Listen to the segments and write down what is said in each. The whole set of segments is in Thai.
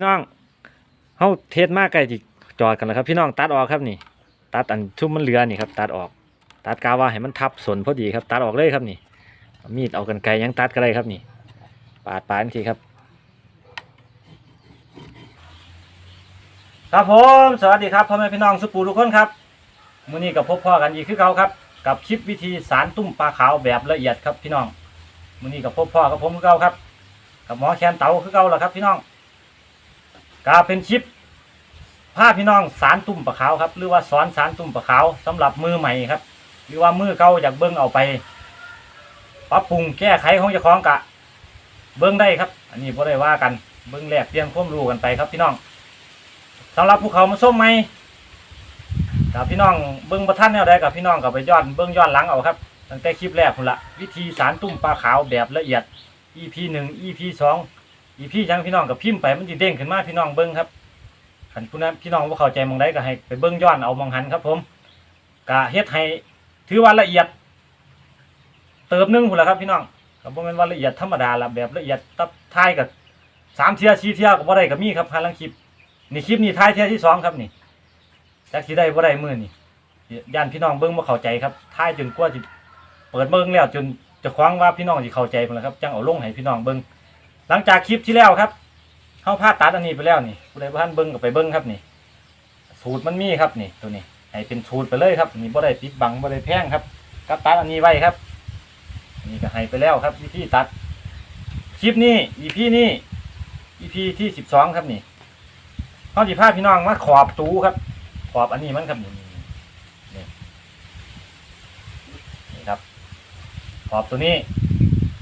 พี่น้องเฮาเทสมากใกล้จิจอดกันแล้วครับ พี่น้องตัดออกครับนี่ ตัดอันชุ่มมันเหลือนี่ครับตัดออก ตัดกาว่าให้มันทับสนพอดีครับ ตัดออกเลยครับนี่ มีดเอากันไกรยังตัดก็ได้ครับนี่ ปาดปาดทีครับ ครับผมสวัสดีครับพ่อแม่พี่น้องสุปูทุกคนครับมื้อนี้กับพบพ่อกันอีกคือเก่าครับ กับคลิปวิธีสารตุ้มปลาขาวแบบละเอียดครับพี่น้องมื้อนี้กับพบพ่อกับผมคือเก่าครับ กับหมอแคนเตาคือเก่าแหละครับพี่น้อง กาเป็นคลิปพาพี่น้องสารตุ้มปลาขาวครับ หรือว่าสอนสารตุ้มปลาขาวสำหรับมือใหม่ครับ หรือว่ามือเก่าอยากเบิ้งเอาไปปรับปรุงแก้ไขของเจ้าของกะ เบิ้งได้ครับ อันนี้บ่ได้ว่ากันเบิ้งแลกเปลี่ยนความรู้กันไปครับพี่น้องสำหรับภูเขามาส้มไหมกับพี่น้องเบิ้งประท่านแนวใดกับพี่น้องกับไปย้อนเบิ้งย้อนหลังเอาครับตั้งแต่คลิปแรกพุ่นละวิธีสารตุ้มปลาขาวแบบละเอียด EP หนึ่ง EP สอง EP ยังพี่น้องกับพิมพ์ไปมันจะเด้งขึ้นมาพี่น้องเบิ้งครับขันผู้นั้นพี่น้องว่าเข้าใจมองใดก็ให้ไปเบิ้งย้อนเอามองหันครับ ผมกะเฮ็ดให้ถือว่าละเอียด เติมนึงพุ่นละครับพี่น้องก็บ่แม่นว่าละเอียดธรรมดาละแบบละเอียดตับท้ายกับสามเทียสี่เทียก็บ่ได้ก็มีครับหาลังคลิปนี่คลิปนี้ท้ายเทียที่สองครับนี่จักสิได้บ่ได้มือนี่ย่านพี่น้องเบิ่งบ่เข้าใจครับท้ายจนกว่าสิเปิดเบิ่งแล้วจนจะคว้างว่าพี่น้องสิเข้าใจพุ่นละครับจังเอาลงให้พี่น้องเบิ่ง หลังจากคลิปที่แล้วครับเฮาพาตัดอันนี้ไปแล้วนี่ผู้ใดบ่ทันเบิ่งก็ไปเบิ่งครับนี่ สูตรมันมีครับนี่ตัวนี้ให้เป็นสูตรไปเลยครับนี่บ่ได้ปิดบังบ่ได้แพงครับก็ตัดอันนี้ไว้ครับ นี่ก็ให้ไปแล้วครับวิธีตัด คลิปนี้ EP นี้ EP ที่สิบสองครับนี่เขาสิพาพี่น้องมาขอบตูครับ ขอบอันนี้มันครับนี่นี่นี่นี่ครับ ขอบตัวนี้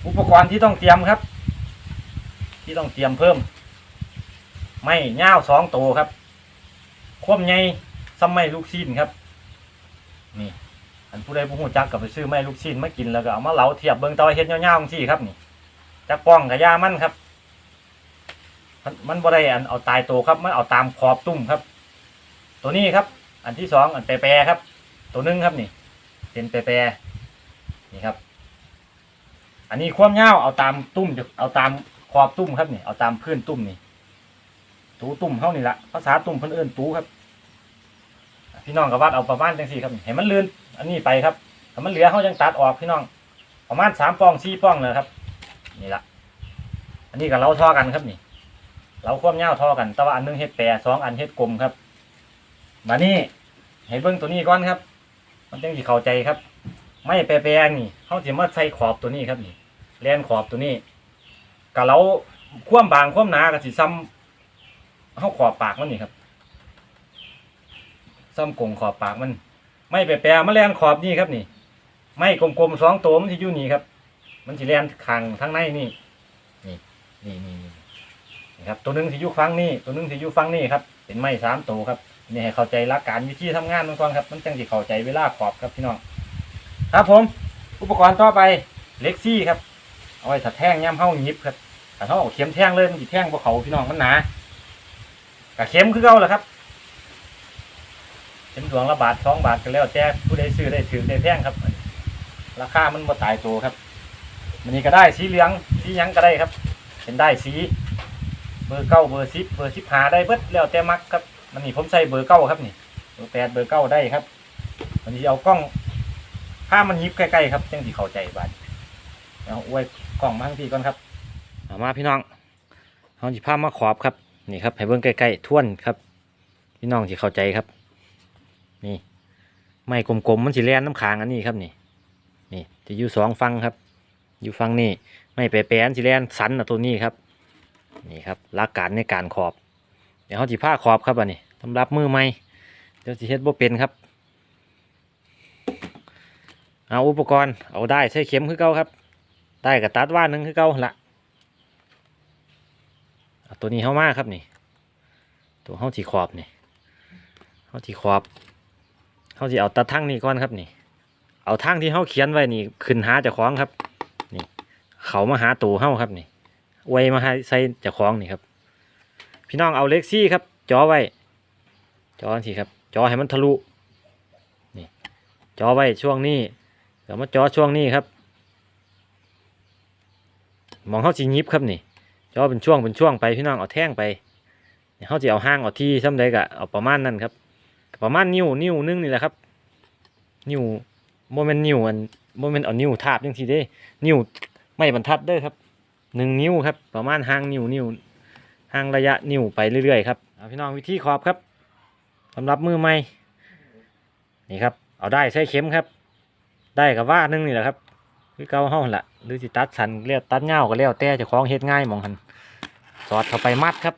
อุปกรณ์ที่ต้องเตรียมครับ ที่ต้องเตรียมเพิ่ม ไม่เง่าสองตัวครับคว่ำไงซ้ำไม่ลูกชิ้นครับ นี่อันผู้ใดผู้หูจักกับไปซื้อไม่ลูกชิ้นมากินแล้วก็เอามาเหลาเทียบเบิ้งตะวันเฮ็ดเงาๆจังซี่ครับนี่จักป้องกับยามันครับ มันบ่ได้อันเอาตายตัวครับ มันเอาตามขอบตุ้มครับ ตัวนี้ครับ อันที่สองอันแปรๆครับ ตัวหนึงครับนี่เป็นแปรๆนี่ครับ อันนี้ความยาเอาตามตุ้มเอาตาม ขอบตุ้มครับนี่เอาตามพื้นตุ้มนี่ตูตุ้มเท่านี่ละภาษาตุ้มเพิ่นเอิ้นตูครับ พี่น้องกับวัดเอาประมาณจังสี่ครับนี่ให้มันเลื่อนอันนี้ไปครับถ้ามันเหลือเขาจังตัดออกพี่น้อง ประมาณสามปองสี่ปองเลยครับ นี่ละอันนี้กับเราท่อกันครับนี่เราควบเงาท่อกัน แต่ว่าอันหนึงเฮ็ดแปรสองอันเฮ็ดกลมครับ มานี่ให้เบิ่งตัวนี้ก่อนครับ มันจังสิเข้าใจครับ ไม่แปรๆนี่เขาสิมาใส่ขอบตัวนี้ครับนี่แลนขอบตัวนี้ กับเราควบางควบหนากับสิซ้ำเขาขอบปากมันนี่ครับซ้ำกงขอบปากมัน ไม่แปรๆมาแลนขอบนี่ครับนี่ ไม่กลมๆสองตัวมันสิอยู่นี่ครับ มันสิแลนขางทั้งในนี่ นี่นี่นี่นี่ครับ ตัวหนึงที่อยู่ฟังนี่ตัวหนึงที่อยู่ฟังนี่ครับ เป็นไม้สามตัวครับนี่ให้เข้าใจหลักการวิธีทำงานมันก่อนครับ มันจังสิเข้าใจเวลาขอบครับพี่น้องครับผม อุปกรณ์ต่อไปเล็กซี่ครับเอาไว้ถัดแท่งย่ำเฮ้าหยิบครับ ถ้าเขาเอาเข็มแท่งเลยมันสิแท่งพวกเขาพี่น้องมันหนากับเข็มคือเก่าแหละครับเข็มดวงละบาทสองบาทก็แล้วแต่ผู้ใดซื้อได้ถือได้แท่งครับ ราคามันบ่ตายตัวครับมันนี้ก็ได้สีเหลืองสียังก็ได้ครับ เป็นได้สี เบอร์เก้าเบอร์สิบเบอร์สิบหาได้เบิดแล้วแต่มักครับมันนี่ผมใส่เบอร์เก้าครับนี่เบอร์แปดเบอร์เก้าได้ครับมันนี้เอากล้องผ้ามันยิบใกล้ๆครับจังที่เข้าใจบ้านเอาอวยกล้องมาทั้งทีก่อนครับ เอามาพี่น้องเอาจิผ้ามาขอบครับนี่ครับให้เบิ่งใกล้ๆท่วนครับ พี่น้องที่เข้าใจครับ นี่ไม้กลมๆมันสีแลนน้ำค้างอันนี้ครับนี่ นี่ที่อยู่สองฟังครับ อยู่ฟังนี่ไม่แปรๆอันสีแลนสันนะตัวนี้ครับ นี่ครับหลักการในการขอบ เดี๋ยวเขาจีผ้าขอบครับอันนี้สำหรับมือใหม่เดี๋ยวสิเฮ็ดบ่เป็นครับ เอาอุปกรณ์เอาได้ใช้เข็มคือเก่าครับ ได้กับตัดว่านหนึ่งคือเก่าละ ตัวนี้เข้ามาครับนี่ ตัวเข้าที่ขอบนี่เข้าที่ขอบเข้าที่เอาตัดทั้งนี่ก่อนครับนี่ เอาทั้งที่เขาเขียนไว้นี่ขึ้นหาเจ้าของครับ นี่ เขามาหาตัวเข้าครับนี่ไว้มาให้ใส่จะคล้องนี่ครับ พี่น้องเอาเล็กซี่ครับจอไว้จอสิครับจอให้มันทะลุนี่จอไว้ช่วงนี้เดี๋ยวมาจอช่วงนี้ครับ มองเข้าสียิบครับนี่ จอเป็นช่วงเป็นช่วงไปพี่น้องเอาแท่งไปเขาจะเอาห้างเอาที่ซ้ำใดก็เอาประมาณนั้นครับ ประมาณนิ้วนิ้วนึงนี่แหละครับ นิ้วโมเมนต์นิ้วอันโมเมนเอานิ้วทาบจังทีเด้ นิ้วไม่บรรทัดเด้อครับหนึ่งนิ้วครับ ประมาณห่างนิ้วนิ้วห่างระยะนิ้วไปเรื่อยๆครับพี่น้องวิธีขอบครับสำหรับมือใหม่นี่ครับ เอาได้ใช้เข็มครับ ได้กับว่านึงนี่แหละครับ คือเกาห้องละ หรือสิตัดสันเรียกตัดเงาก็แล้วแต่จะคล้องเฮ็ดง่ายมองหันสอดเข้าไปมัดครับ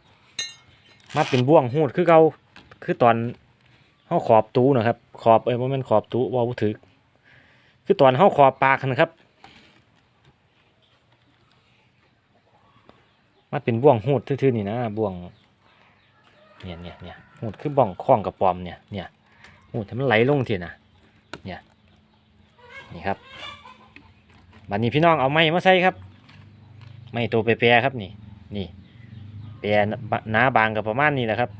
มัดเป็นบ่วงหูดคือเกาคือตอนห้าขอบตู้นะครับ ขอบเอ้ยว่ามันขอบตู้ว่าบ่ถือคือตอนห้าขอบปากนะครับ มัดเป็นบ่วงหูดทื่อๆนี่นะบ่วงเนี่ยเนี่ยเนี่ยหูดคือบ่องคล้องกับปอมเนี่ยเนี่ยหูดให้มันไหลลงทีนะเนี่ยนี่ครับ บัดนี้พี่น้องเอาไม้มาใส่ครับ ไม้ตัวแปรครับนี่ นี่แปรหนาบางกับประมาณนี้แหละครับ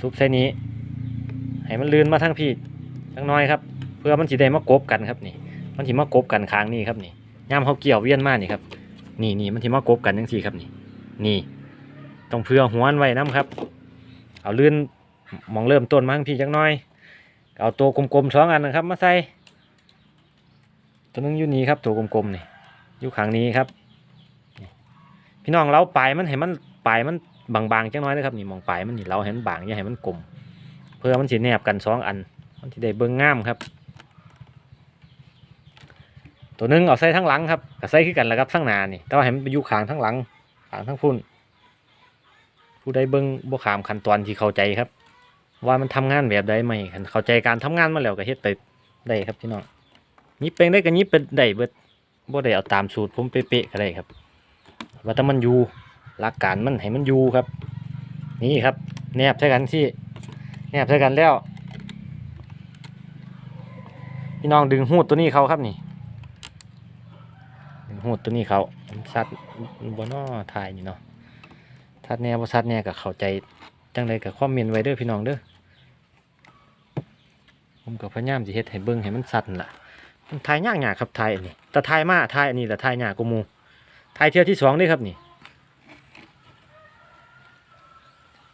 ซุปใส่นี้ ให้มันลื่นมาทั้งพี่ทั้งน้อยครับ เพื่อมันสิได้มากบกันครับนี่ มันสิมากบกันค้างนี่ครับนี่ย่ามเขาเกี่ยวเวียนมานี่ครับ นี่นี่มันสิมากบกันจังซี่ครับนี่ นี่ต้องเพื่อหัวมันไว้น้ำครับ เอาลื่นมองเริ่มต้นมาทั้งพี่จังน้อย เอาตัวกลมๆสองอันนะครับ มาใส่ ตัวนึงอยู่นี้ครับตัวกลมๆนี่อยู่ข้างนี้ครับ พี่น้องเราปลายมันให้มันปลายมันบางๆจังน้อยนะครับนี่มองปลายมันนี่เราให้มันบางอย่าให้มันกลม เพื่อมันสิแนบกันสองอัน มันสิได้เบิ่งงามครับ ตัวนึงเอาใส่ทั้งหลังครับกับใส่คือกันแหละครับทั้งหนานี่แต่ว่าให้มันไปอยู่ขางทั้งหลังขางทั้งพุ่นผู้ใดเบิ่งบ่ขามขั้นตอนที่เข้าใจครับ ว่ามันทำงานแบบใดไหมเข้าใจการทำงานมาแล้วก็เฮ็ดไปได้ครับพี่น้อง ยิบเป็นได้ก็ยิบเป็นได้เบิดบ่ได้เอาตามสูตรผมเป๊ะๆก็ได้ครับว่าแต่มันอยู่หลักการมันให้มันอยู่ครับ นี่ครับ แนบใส่กันที่แนบใส่กันแล้วพี่น้องดึงหูดตัวนี้เขาครับนี่ดึงหูดตัวนี้เขามันซัดบนนอถ่ายนี่เนาะทัดแน่บ่ซัดแน่ก็เข้าใจจังไดกับความเมนไว้เด้อพี่น้องเด้อผมกับพยายามสิเฮ็ดให้เบิ่งให้มันสัตว์นั่นล่ะ ทายยากยากครับทายอันนี้แต่ทายมาทายอันนี้แหละทายยากกว่าหมู่ทายเที่ยวที่สองเด้อครับนี่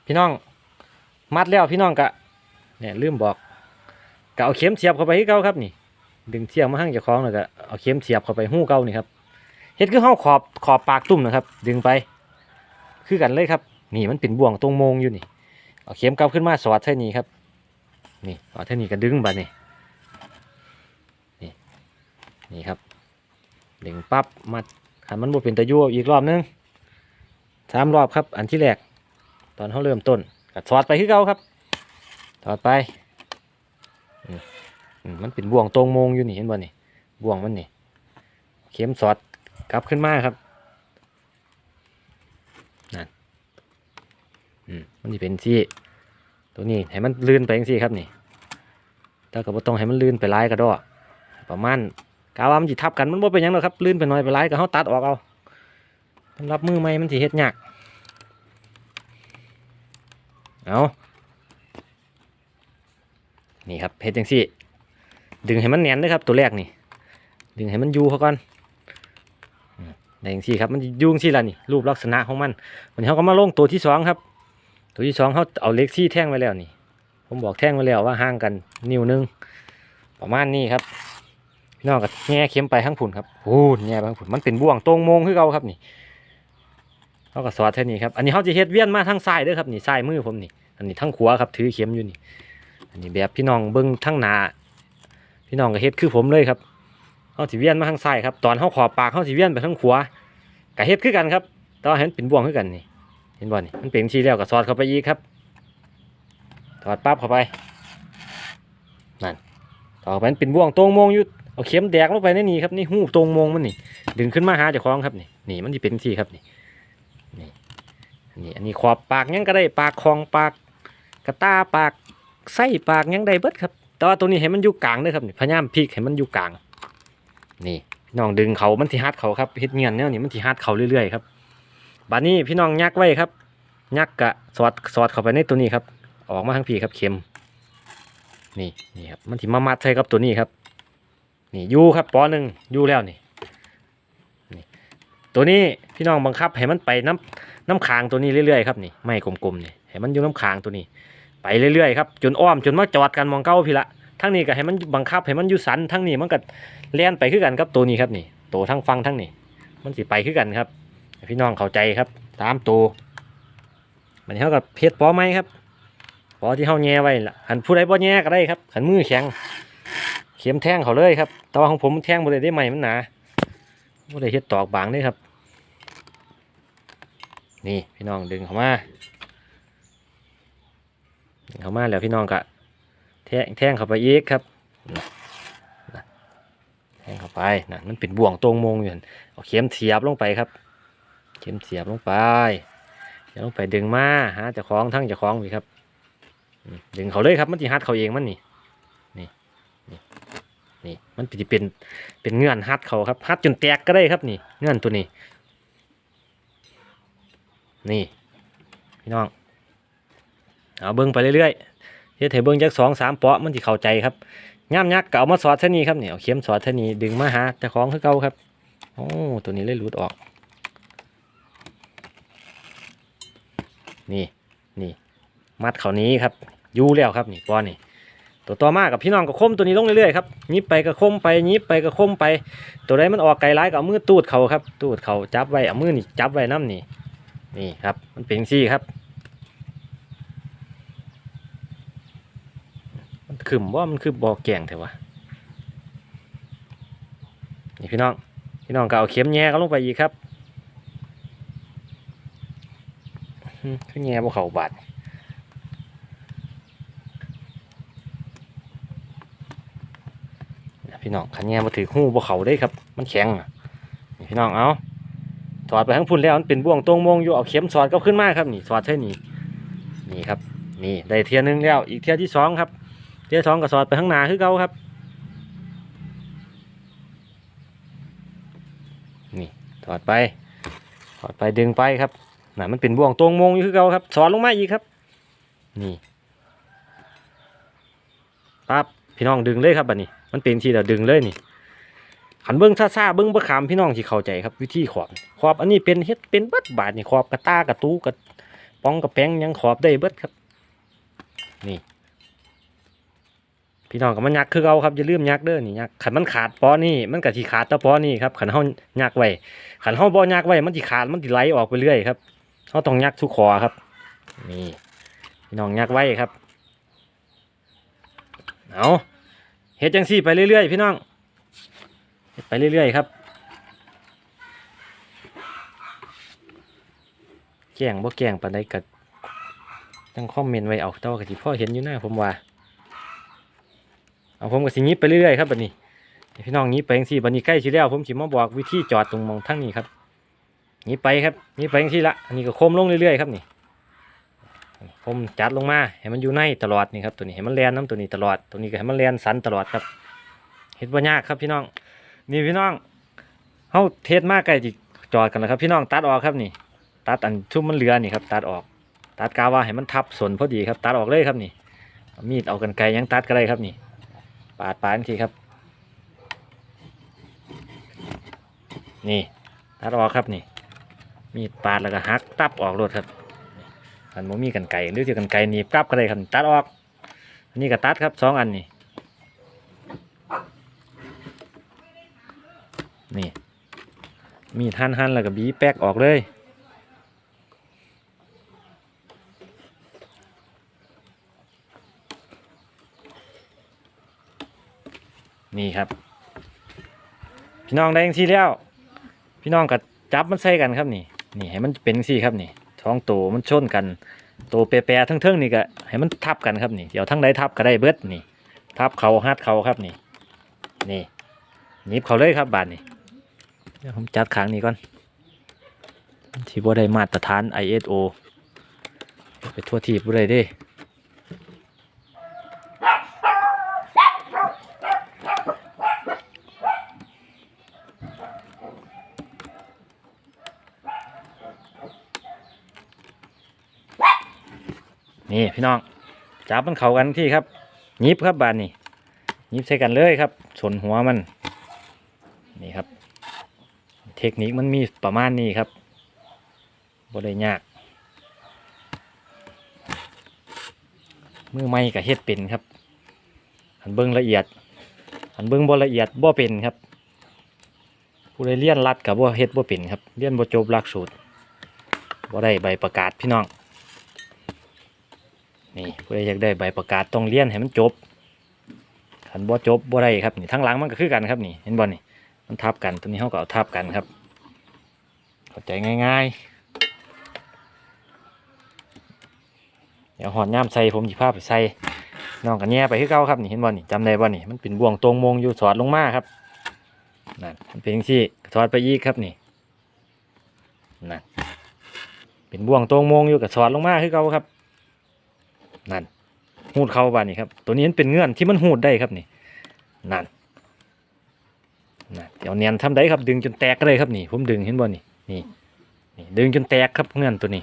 พี่น้องมัดแล้วพี่น้องกะเนี่ยลืมบอกกะเอาเข็มเสียบเข้าไปให้เก่าครับนี่ ดึงเชือกมาหั่งเจ้าของแล้วก็เอาเข็มเสียบเข้าไปหู้เก่านี่ครับเฮ็ดคือเฮาขอบขอบปากตุ่มนะครับ ดึงไป คือกันเลยครับ นี่มันเป็นบ่วงตรงโมงอยู่นี่เอาเข็มกลับขึ้นมาสอดเท่านี้ครับ นี่สอดเท่านี้ก็ดึงบัดนี่นี่ นี่ครับดึงปั๊บมัดขันมันบ่เป็นตะยั่วอีกรอบนึงสามรอบครับ อันที่แรกตอนเขาเริ่มต้นก็สอดไปคือเก่าครับสอดไปมันเป็นบ่วงตรงมงอยู่นี่เห็นบ่นี่บ่วงมันนี่ เข็มสอดกลับขึ้นมาครับอืมมันจะเป็นที่ตัวนี้ให้มันลื่นไปจังซี่ครับนี่แต่ก็บ่ต้องให้มันลื่นไปหลายก็ดอประมาณ กาวามันสิทับกันมันบ่เป็นยังหรอกครับลื่นไปหน่อยไปหลายก็เฮาตัดออกเอาสำหรับมือใหม่มันสิเฮ็ดยากเอานี่ครับเฮ็ดจังซี่ดึงให้มันแน่นเด้อครับตัวแรกนี่ ดึงให้มันอยู่เขาก่อนอืมได้จังซี่ครับมันยู่งซี่ละนี่รูปลักษณะของมันวันนี้เขาก็มาลงตัวที่สองครับ ตัวที่สองเขาเอาเล็กซี่แท่งไว้แล้วนี่ ผมบอกแท่งไว้แล้วว่าห่างกันนิ้วนึงประมาณนี้ครับ พี่น้องกับแง่เข็มไปข้างผุนครับโอ้แง่ไปข้างผุนมันเป็นบ่วงตรงโมงคือเก่าครับนี่เขาก็สอดแท่านี้ครับ อันนี้เขาจะเฮ็ดเวียนมาทางซ้ายเด้อครับนี่ซ้ายมือผมนี่ อันนี้ทางขวาครับถือเข็มอยู่นี่ อันนี้แบบพี่น้องเบิ้งทางหนาพี่น้องก็เฮ็ดคือผมเลยครับเขาสิเวียนมาทางซ้ายครับ ตอนเขาขอบปากเขาสิเวียนไปทางขวาก็เฮ็ดคือกันครับแต่ว่าเห็นเป็นบ่วงคือกันนี่ เห็นบ่นี่มันเป็นชีแล้วก็สอดเข้าไปอีกครับสอดปั๊บเข้าไปนั่นต่อไปมันเป็นบ่วงตรงโมงอยู่ เอาเข็มแดกลงไปในนี่ครับนี่หูตรงมงมันนี่ ดึงขึ้นมาหาเจ้าของครับนี่นี่มันจะเป็นที่ครับนี่นี่นี่อันนี้ขอบปากยังก็ได้ปากคองปากกระตาปากไส้ปากยังได้เบิดครับ แต่ว่าตัวนี้ให้มันอยู่กลางเด้อครับนี่พยายามพลิกให้มันอยู่กลาง นี่พี่น้องดึงเขามันที่ฮัดเขาครับเฮ็ดเงียนแนวนี้มันที่ฮัดเขาเรื่อยๆครับบาดนี้พี่น้องยักไว้ครับยักกะสอดสอดเข้าไปในตัวนี้ครับ ออกมาทางพีครับเข็ม นี่นี่ครับมันถิมามัดใส่กับตัวนี้ครับ นี่ยู่ครับปอหนึ่งยู่แล้วนี่นี่ ตัวนี้พี่น้องบังคับให้มันไปน้ำน้ำค้างตัวนี้เรื่อยๆครับนี่ไม่กลมๆนี่ให้มันอยู่น้ำค้างตัวนี้ ไปเรื่อยๆครับจนอ้อมจนมาจอดกันมองเก้าพี่ละทั้งนี้ก็ให้มันบังคับให้มันอยู่สันทั้งนี้มันก็เลี้ยนไปคือกันครับตัวนี้ครับนี่ตัวทั้งฟังทั้งนี้มันสิไปคือกันครับ พี่น้องเข้าใจครับ ตามตัวมันเท่ากับเพชรปอไหมครับปอที่เฮาแง่ไว้ล่ะขันผู้ใดบ่แง่ก็ได้ครับขันมือแข็ง เข็มแท่งเขาเลยครับ แต่ว่าของผมมันแท่งบ่ได้ได้ไหม่มันหนาบ่ได้เฮ็ดตอกบางเลยครับ นี่พี่น้องดึงเข้ามาดึงเข้ามาแล้วพี่น้องก็แท่งแท่งเข้าไปอีกครับน่ะน่ะแทงเข้าไปนะมันเป็นบ่วงตรงมงอยู่นั่เอาเข็มเสียบลงไปครับ เข็มเสียบลงไปเดี๋ยวลงไปดึงมาหาเจะคล้าของทั้งเจะคล้าของพี่ครับ ดึงเขาเลยครับมันจะฮัดเขาเองมันนี่ นี่มันจะเป็นเป็นเงื่อนฮัดเขาครับฮัดจนแตกก็ได้ครับนี่เงื่อนตัวนี้ นี่พี่น้องเอาเบิ้งไปเรื่อยๆเฮ็ดให้เบิ้งจักสองสามเปาะมันจะเข้าใจครับย่ามยักษ์ก็เอามาสอดเท่านี้ครับเนี่ยเอาเข็มสอดเท่านี้ดึงมาหาเจ้าของคือเก่าครับโอ้ตัวนี้เลยหลุดออก นี่นี่มัดเขานี้ครับยู่แล้วครับนี่ปอนี่ ตัวต่อมากับพี่น้องก็คมตัวนี้ลงเรื่อยๆครับยิบไปก็คมไปยิบไปก็คมไป ตัวใดมันออกไกลร้ายก็เอามือตูดเขาครับ ตูดเขาจับไว้เอามือนี่จับไว้น้ำนี่นี่ครับ มันเป็นซี่ครับ มันขึ้นว่ามันคือบ่อแกงเถอะวะนี่พี่น้องพี่น้องก็เอาเข็มแง่ก็ลงไปอีกครับหึคือแง่บ่เขาบาดเนี่ย พี่น้องขันแง่มาถือหูบ่เขาได้ครับ มันแข็งอะนี่พี่น้องเอาสอดไปทั้งพุ่นแล้วมันเป็นบ่วงตรงมงอยู่เอาเข็มสอดก็ขึ้นมาครับนี่สอดใช่นี่นี่ครับนี่ได้เทียหนึงแล้วอีกเทียที่สองครับ เทียสองก็สอดไปข้างหน้าคือเก่าครับ นี่สอดไปสอดไปดึงไปครับน่ะมันเป็นบ่วงตรงมงอยู่คือเก่าครับสอดลงมาอีกครับ นี่ปั๊บพี่น้องดึงเลยครับบัดนี้ มันเป็นที่เราดึงเลยนี่ขันเบิ้งซ่าๆเบิ้งบ่ขามพี่น้องที่เข้าใจครับวิธีขอบขอบอันนี้เป็นเฮ็ดเป็นเบิดบาทนี่ขอบกระตากระตูกระป้องกระแป้งยังขอบได้เบิดครับ นี่ พี่น้องก็มันยักคือเอาครับอย่าลืมยักเด้อนี่ยักขันมันขาดปอนี่มันก็สิขาดตะปอนี่ครับขันเฮายักไว้ขันเฮาบ่ยักไว้มันสิขาดมันสิไหลออกไปเรื่อยครับเฮาต้องยักทุกคอครับ นี่ พี่น้องยักไว้ครับเอา เฮ็ดจังซี่ไปเรื่อยๆพี่น้องไปเรื่อยๆครับแกล้งบ่แกล้งปานใดก็จังคอมเมนต์ไว้เอาต่ว่าก็สิพ่อเห็นอยู่หนะผมว่าเอาผมก็สิหยิบไปเรื่อยๆครับบัดนี้พี่น้องหยิบไปจังซี่บัดนี้ใกล้สิแล้วผมสิมาบอกวิธีจอดตรงมองทั้งนี้ครับหยิบไปครับหยิบไปจังซี่ละอันนี้ก็โค้มลงเรื่อยๆครับนี่ ผมจัดลงมาให้มันอยู่ในตลอดนี่ครับตัวนี้ให้มันแลนน้ำตัวนี้ตลอดตัวนี้ก็ให้มันแลนสันตลอดครับเฮ็ดบ่ยากครับพี่น้องนี่พี่น้องเฮาเทสมากใกลจิจอดกันแล้วครับพี่น้องตัดออกครับนี่ ตัดอันชุ่มมันเหลือนี่ครับตัดออก ตัดกาว่าให้มันทับสนพอดีครับ ตัดออกเลยครับนี่มีดเอากันไกรยังตัดก็ได้ครับนี่ ปาดปาดทีครับ นี่ ตัดออกครับนี่ มีดปาดแล้วก็หักตับออกรถครับ อันบ่มีกันไกรหรือที่กันไกรหนีบกลับก็ได้ครับตัดออกอันนี้ก็ตัดครับสองอันนี่นี่ มีดหั่นหั่นแล้วก็บีแป๊กออกเลยนี่ครับ พี่น้องได้ยังซี่แล้ว พี่น้องก็จับมันใส่กันครับนี่ นี่ให้มันเป็นซี่ครับนี่ ท้องตัวมันชนกันตัวแปรๆทั้งเทิงๆนี่ก็ให้มันทับกันครับนี่เดี๋ยวทั้งใดทับก็ได้เบิดนี่ ทับเขาฮัดเขาครับนี่ นี่หนีบเขาเลยครับบานนี่เดี๋ยวผมจัดขางนี้ก่อนที่บ่ได้มาตรฐาน ISO ไปทั่วทีบบ่ได้ดิ นี่พี่น้องจับมันเข้ากันที่ครับยิบครับบานนี่ยิบใส่กันเลยครับสนหัวมันนี่ครับ เทคนิคมันมีประมาณนี้ครับบ่ได้ยากมือใหม่ก็เฮ็ดเป็นครับ อันเบิ่งละเอียด อันเบิ่งบ่ละเอียดบ่เป็นครับ ผู้ใดเรียนรัดกับบ่เฮ็ดบ่เป็นครับเรียนบ่จบหลักสูตรบ่ได้ใบประกาศพี่น้อง นี่ผู้ใดอยากได้ใบประกาศต้องเรียนให้มันจบคันบ่จบบ่ได้ครับนี่ทั้งหลังมันก็คือกันครับนี่เห็นบ่นี่มันทับกันตัวนี้เฮาก็เอาทับกันครับเข้าใจง่ายๆ เดี๋ยวหอนย่ามใส่ผมสิพาไปใส่น้องกันแย่ไปคือเก่าครับนี่เห็นบ่นี่จำได้บ่นี่มันเป็นบ่วงตรงมงอยู่สอดลงมาครับนั่นมันเป็นจังซี่ถอดไปอีกครับนี่นั่นเป็นบ่วงตรงมงอยู่กับสอดลงมาคือเก่าครับ นั่นหูดเข้าบ้านนี่ครับ ตัวนี้มันเป็นเงื่อนที่มันหูดได้ครับนี่นั่นนั่นเดี๋ยวเนียนทำได้ครับ ดึงจนแตกก็เลยครับนี่ ผมดึงเห็นบ่นี่นี่นี่ดึงจนแตกครับเงื่อนตัวนี้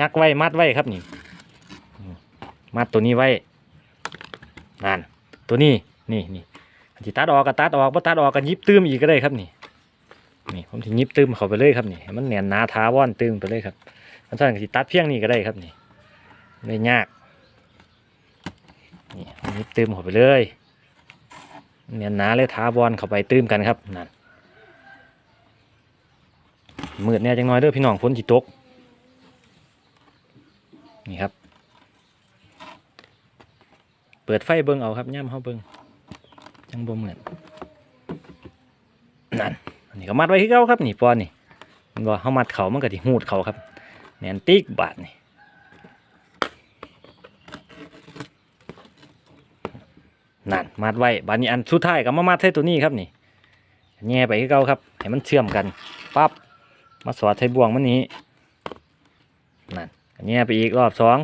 ยักไว้มัดไว้ครับนี่มัดตัวนี้ไว้นั่นตัวนี้นี่นี่สิตัดออกก็ตัดออกบ่ตัดออกก็ยิบตื้มอีกก็ได้ครับนี่นี่ผมสิยิบตื้มเข้าไปเลยครับนี่มันแน่นหนาท้าว่อนตื้มไปเลยครับมันสั่นก็สิตัดเพียงนี้ก็ได้ครับนี่ ไม่ยากนี่ยิบตื้มเข้าไปเลยแน่นหนาเลยท้าว่อนเข้าไปตื้มกันครับนั่นมืดแน่จังน้อยเด้อพี่น้องฝนสิตกนี่ครับ เปิดไฟเบิ่งเอาครับย่ำเฮาเบิ่งยังบ่เหมือนนั่นอันนี้ก็มัดไว้ที่เก่าครับนี่ปอนนี่มันบ่เฮามัดเขามันก็สิหูดเขาครับแหนนติ๊กบาทนี่นั่น มัดไว้บาดนี้อันสุดท้ายก็มามัดให้ตัวนี้ครับนี่แง่ไปที่เก่าครับให้มันเชื่อมกันปั๊บมาสอดใส่บ่วงมันนี้นั่นแง่ไปอีกรอบสอง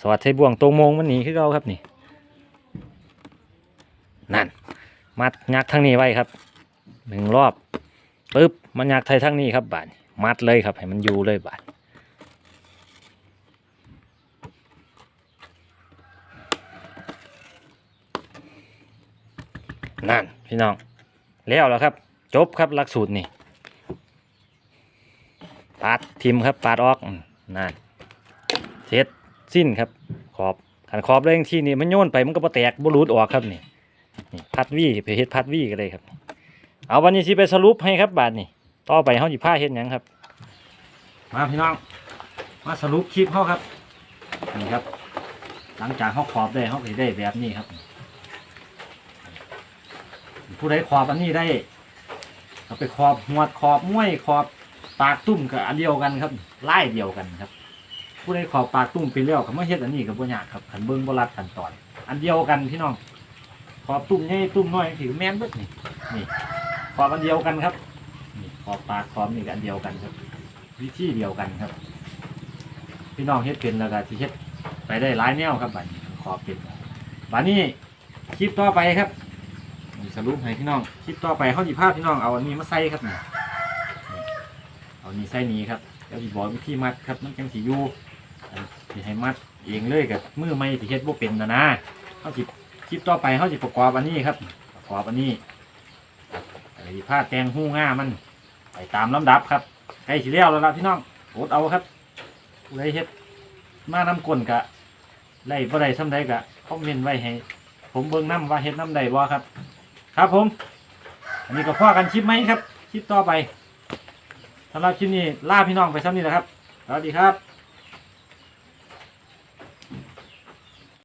สอดใส่บ่วงตรงมงมันนี้คือเก่าครับนี่นั่นมัดยักทั้งนี้ไว้ครับหนึ่งรอบปึ๊บมันยักไทยทั้งนี้ครับบาดนี้มัดเลยครับให้มันอยู่เลยบาด นั่นพี่น้อง แล้วแล้วครับ จบครับหลักสูตรนี่ปาดทิมครับปาดออกนั่นเสร็จสิ้นครับขอบขันขอบเร่งที่นี่มันโยนไปมันก็บ่แตกบ่หลุดออกครับนี่นี่พัดวีไปเฮ็ดพัดวี่ก็ได้ครับ เอาวันนี้สิไปสรุปให้ครับบาทนี่ต่อไปเฮาสิพาเฮ็ดยังครับ มาพี่น้อง มาสรุปคลิปเฮาครับนี่ครับ หลังจากเฮาขอบได้เฮาได้แบบนี้ครับ ผู้ใดขอบอันนี้ได้เอาไปขอบหวดขอบม้วยขอบปากตุ้มกับอันเดียวกันครับไล่เดียวกันครับ ผู้ใดขอบปากตุ้มไปแล้วก็มาเฮ็ดอันนี้ก็บ่ยากครับขันเบิ่งบ่รัดขันตอน อันเดียวกันพี่น้องขอบตุ้มใหญ่ตุ้มน้อยถือแม่นเบิดนี่นี่ขอบอันเดียวกันครับนี่ขอบปากขอบนี่ก็อันเดียวกันครับ วิธีเดียวกันครับ พี่น้องเฮ็ดเป็นแล้วก็สิเฮ็ดไปได้หลายแนวครับบัดนี้ขอบเป็นบัดนี้คลิปต่อไปครับ สรุปให้พี่น้องคลิปต่อไปเฮาสิพาพพี่น้องเอาอันนี้มาใส่ครับนี่เอานี่ใส่นี้ครับแล้วสิบอกวิธีมัดครับมันจังสิอยู่อันสิให้มัดเองเลยกับมือไม่สิเฮ็ดบ่เป็นนะนะเฮาสิคลิปต่อไปเขาจะประกอบอันนี้ครับ ประกอบอันนี้ไอ้ผ้าแตงหู้ง่ามันไปตามลำดับครับใกล้สิเลี้ยวแล้วล่ะพี่น้องโอดเอาครับผู้ใดเฮ็ดมาน้ำกลนกะไล่บ่ได้ซ้ำใดกะคอมเมนต์ไว้ให้ ผมเบิ่งน้ำว่าเฮ็ดน้ำใดบ่ครับ ครับผม อันนี้ก็พ่อกันคลิปไหมครับ คลิปต่อไปสำหรับคลิปนี้ลาพี่น้องไปซ้ำนี้แหละครับ สวัสดีครับ